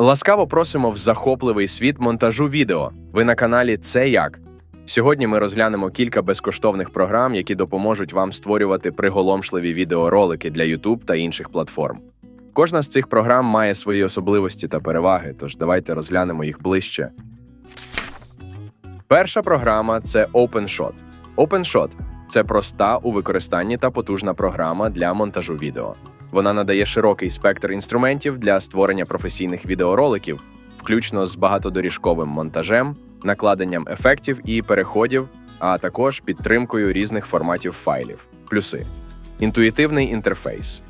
Ласкаво просимо в захопливий світ монтажу відео. Ви на каналі Це як. Сьогодні ми розглянемо кілька безкоштовних програм, які допоможуть вам створювати приголомшливі відеоролики для YouTube та інших платформ. Кожна з цих програм має свої особливості та переваги, тож давайте розглянемо їх ближче. Перша програма це OpenShot. OpenShot – це проста у використанні та потужна програма для монтажу відео. Вона надає широкий спектр інструментів для створення професійних відеороликів, включно з багатодоріжковим монтажем, накладенням ефектів і переходів, а також підтримкою різних форматів файлів. Плюси. Інтуїтивний інтерфейс.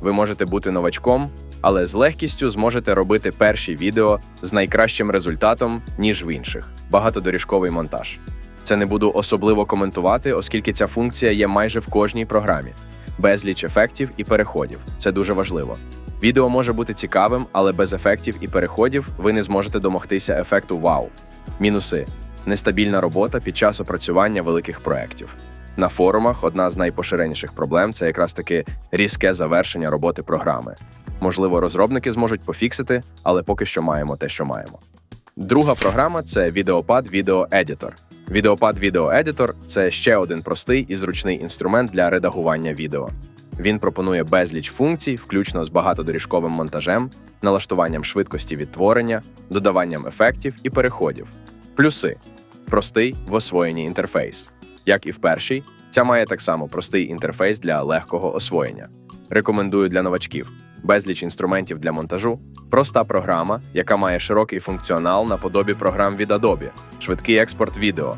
Ви можете бути новачком, але з легкістю зможете робити перші відео з найкращим результатом, ніж в інших. Багатодоріжковий монтаж. Це не буду особливо коментувати, оскільки ця функція є майже в кожній програмі. Безліч ефектів і переходів. Це дуже важливо. Відео може бути цікавим, але без ефектів і переходів ви не зможете домогтися ефекту вау. Мінуси нестабільна робота під час опрацювання великих проєктів. На форумах одна з найпоширеніших проблем це якраз таки різке завершення роботи програми. Можливо, розробники зможуть пофіксити, але поки що маємо те, що маємо. Друга програма це Videopad Video Editor. Video Editor – це ще один простий і зручний інструмент для редагування відео. Він пропонує безліч функцій, включно з багатодоріжковим монтажем, налаштуванням швидкості відтворення, додаванням ефектів і переходів. Плюси простий в освоєнні інтерфейс. Як і в першій, ця має так само простий інтерфейс для легкого освоєння. Рекомендую для новачків безліч інструментів для монтажу, проста програма, яка має широкий функціонал наподобі програм від Adobe, швидкий експорт відео.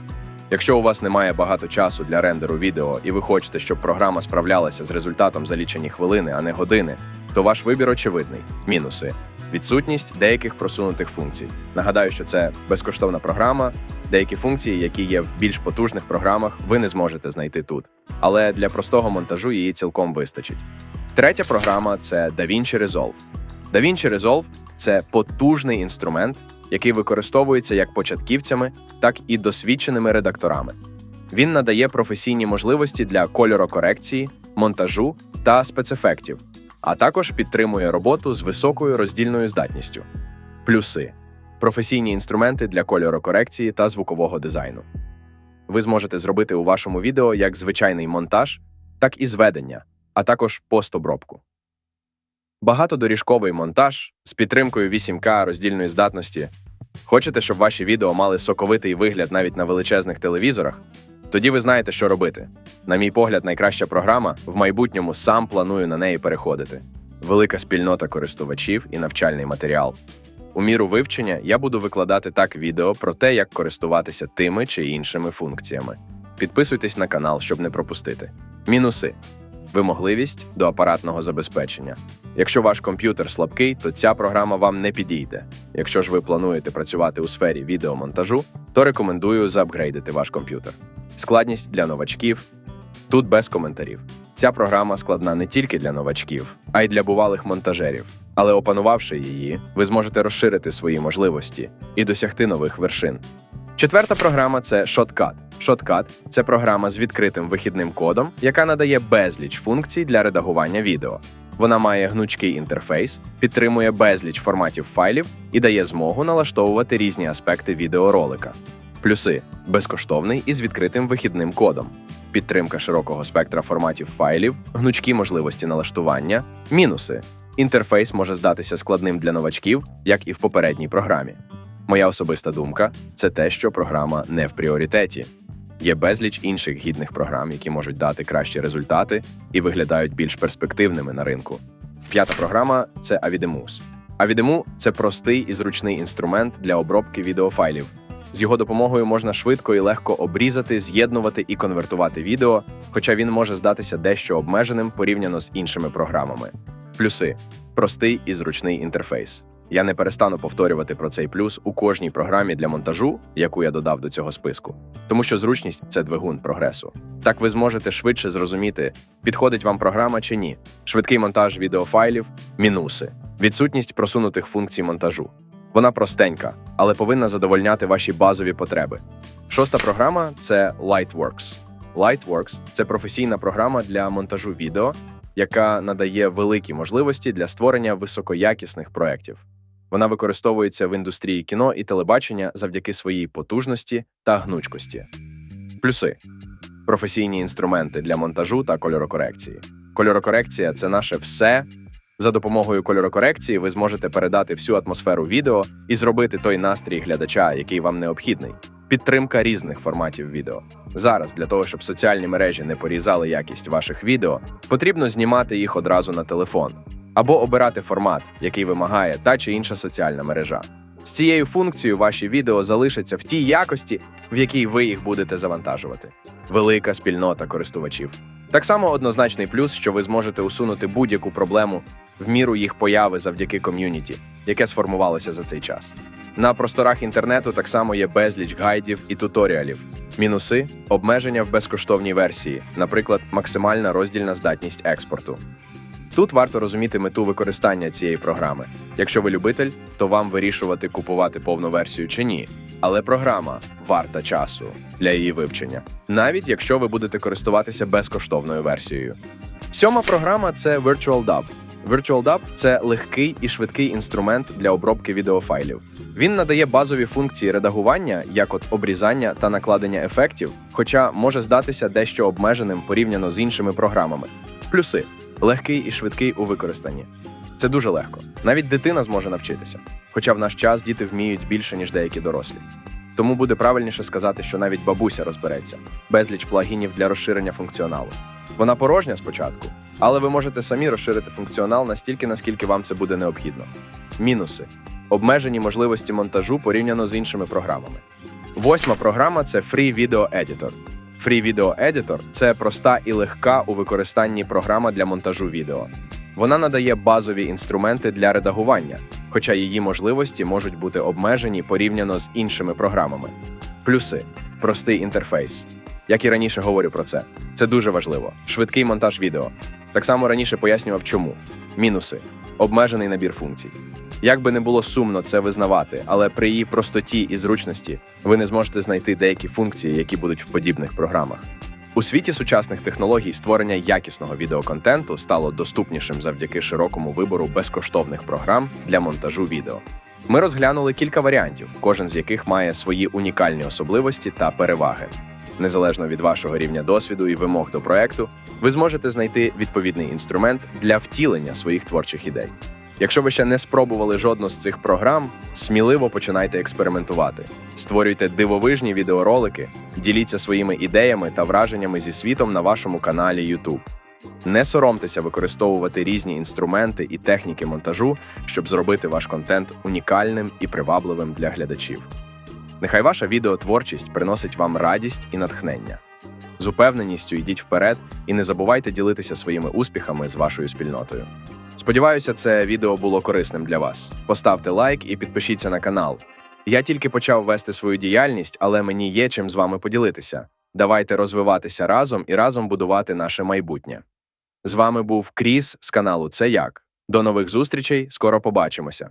Якщо у вас немає багато часу для рендеру відео і ви хочете, щоб програма справлялася з результатом за лічені хвилини, а не години, то ваш вибір очевидний. Мінуси. Відсутність деяких просунутих функцій. Нагадаю, що це безкоштовна програма. Деякі функції, які є в більш потужних програмах, ви не зможете знайти тут. Але для простого монтажу її цілком вистачить. Третя програма це DaVinci Resolve. DaVinci Resolve – це потужний інструмент, який використовується як початківцями, так і досвідченими редакторами. Він надає професійні можливості для кольорокорекції, монтажу та спецефектів, а також підтримує роботу з високою роздільною здатністю. Плюси професійні інструменти для кольорокорекції та звукового дизайну. Ви зможете зробити у вашому відео як звичайний монтаж, так і зведення, а також постобробку. Багатодоріжковий монтаж з підтримкою 8К роздільної здатності. Хочете, щоб ваші відео мали соковитий вигляд навіть на величезних телевізорах? Тоді ви знаєте, що робити. На мій погляд, найкраща програма в майбутньому сам планую на неї переходити. Велика спільнота користувачів і навчальний матеріал. У міру вивчення я буду викладати так відео про те, як користуватися тими чи іншими функціями. Підписуйтесь на канал, щоб не пропустити. Мінуси вимогливість до апаратного забезпечення. Якщо ваш комп'ютер слабкий, то ця програма вам не підійде. Якщо ж ви плануєте працювати у сфері відеомонтажу, то рекомендую заапгрейдити ваш комп'ютер. Складність для новачків тут без коментарів. Ця програма складна не тільки для новачків, а й для бувалих монтажерів. Але опанувавши її, ви зможете розширити свої можливості і досягти нових вершин. Четверта програма це Shotcut. Shotcut – це програма з відкритим вихідним кодом, яка надає безліч функцій для редагування відео. Вона має гнучкий інтерфейс, підтримує безліч форматів файлів і дає змогу налаштовувати різні аспекти відеоролика. Плюси безкоштовний і з відкритим вихідним кодом, підтримка широкого спектра форматів файлів, гнучкі можливості налаштування, мінуси. Інтерфейс може здатися складним для новачків, як і в попередній програмі. Моя особиста думка це те, що програма не в пріоритеті. Є безліч інших гідних програм, які можуть дати кращі результати і виглядають більш перспективними на ринку. П'ята програма це Avidemus. Avidemu – це простий і зручний інструмент для обробки відеофайлів. З його допомогою можна швидко і легко обрізати, з'єднувати і конвертувати відео, хоча він може здатися дещо обмеженим порівняно з іншими програмами. Плюси простий і зручний інтерфейс. Я не перестану повторювати про цей плюс у кожній програмі для монтажу, яку я додав до цього списку, тому що зручність це двигун прогресу. Так ви зможете швидше зрозуміти, підходить вам програма чи ні. Швидкий монтаж відеофайлів, мінуси, відсутність просунутих функцій монтажу. Вона простенька, але повинна задовольняти ваші базові потреби. Шоста програма це Lightworks. Lightworks – це професійна програма для монтажу відео, яка надає великі можливості для створення високоякісних проєктів. Вона використовується в індустрії кіно і телебачення завдяки своїй потужності та гнучкості. Плюси професійні інструменти для монтажу та кольорокорекції. Кольорокорекція це наше все. За допомогою кольорокорекції ви зможете передати всю атмосферу відео і зробити той настрій глядача, який вам необхідний. Підтримка різних форматів відео. Зараз для того, щоб соціальні мережі не порізали якість ваших відео, потрібно знімати їх одразу на телефон або обирати формат, який вимагає та чи інша соціальна мережа. З цією функцією ваші відео залишаться в тій якості, в якій ви їх будете завантажувати. Велика спільнота користувачів. Так само однозначний плюс, що ви зможете усунути будь-яку проблему в міру їх появи завдяки ком'юніті, яке сформувалося за цей час. На просторах інтернету так само є безліч гайдів і туторіалів. Мінуси обмеження в безкоштовній версії, наприклад, максимальна роздільна здатність експорту. Тут варто розуміти мету використання цієї програми. Якщо ви любитель, то вам вирішувати купувати повну версію чи ні. Але програма варта часу для її вивчення, навіть якщо ви будете користуватися безкоштовною версією. Сьома програма це Virtual Dub. Virtual Dub – це легкий і швидкий інструмент для обробки відеофайлів. Він надає базові функції редагування, як от обрізання та накладення ефектів, хоча може здатися дещо обмеженим порівняно з іншими програмами. Плюси легкий і швидкий у використанні. Це дуже легко. Навіть дитина зможе навчитися. Хоча в наш час діти вміють більше, ніж деякі дорослі. Тому буде правильніше сказати, що навіть бабуся розбереться, безліч плагінів для розширення функціоналу. Вона порожня спочатку, але ви можете самі розширити функціонал настільки, наскільки вам це буде необхідно. Мінуси обмежені можливості монтажу порівняно з іншими програмами. Восьма програма це Free Video Editor. Free Video Editor – це проста і легка у використанні програма для монтажу відео. Вона надає базові інструменти для редагування, хоча її можливості можуть бути обмежені порівняно з іншими програмами. Плюси простий інтерфейс. Як і раніше говорю про це, це дуже важливо. Швидкий монтаж відео. Так само раніше пояснював, чому. Мінуси обмежений набір функцій. Як би не було сумно це визнавати, але при її простоті і зручності ви не зможете знайти деякі функції, які будуть в подібних програмах. У світі сучасних технологій створення якісного відеоконтенту стало доступнішим завдяки широкому вибору безкоштовних програм для монтажу відео. Ми розглянули кілька варіантів, кожен з яких має свої унікальні особливості та переваги. Незалежно від вашого рівня досвіду і вимог до проекту, ви зможете знайти відповідний інструмент для втілення своїх творчих ідей. Якщо ви ще не спробували жодну з цих програм, сміливо починайте експериментувати. Створюйте дивовижні відеоролики, діліться своїми ідеями та враженнями зі світом на вашому каналі YouTube. Не соромтеся використовувати різні інструменти і техніки монтажу, щоб зробити ваш контент унікальним і привабливим для глядачів. Нехай ваша відеотворчість приносить вам радість і натхнення. З упевненістю йдіть вперед і не забувайте ділитися своїми успіхами з вашою спільнотою. Сподіваюся, це відео було корисним для вас. Поставте лайк і підпишіться на канал. Я тільки почав вести свою діяльність, але мені є чим з вами поділитися. Давайте розвиватися разом і разом будувати наше майбутнє. З вами був Кріс з каналу Це Як. До нових зустрічей, скоро побачимося.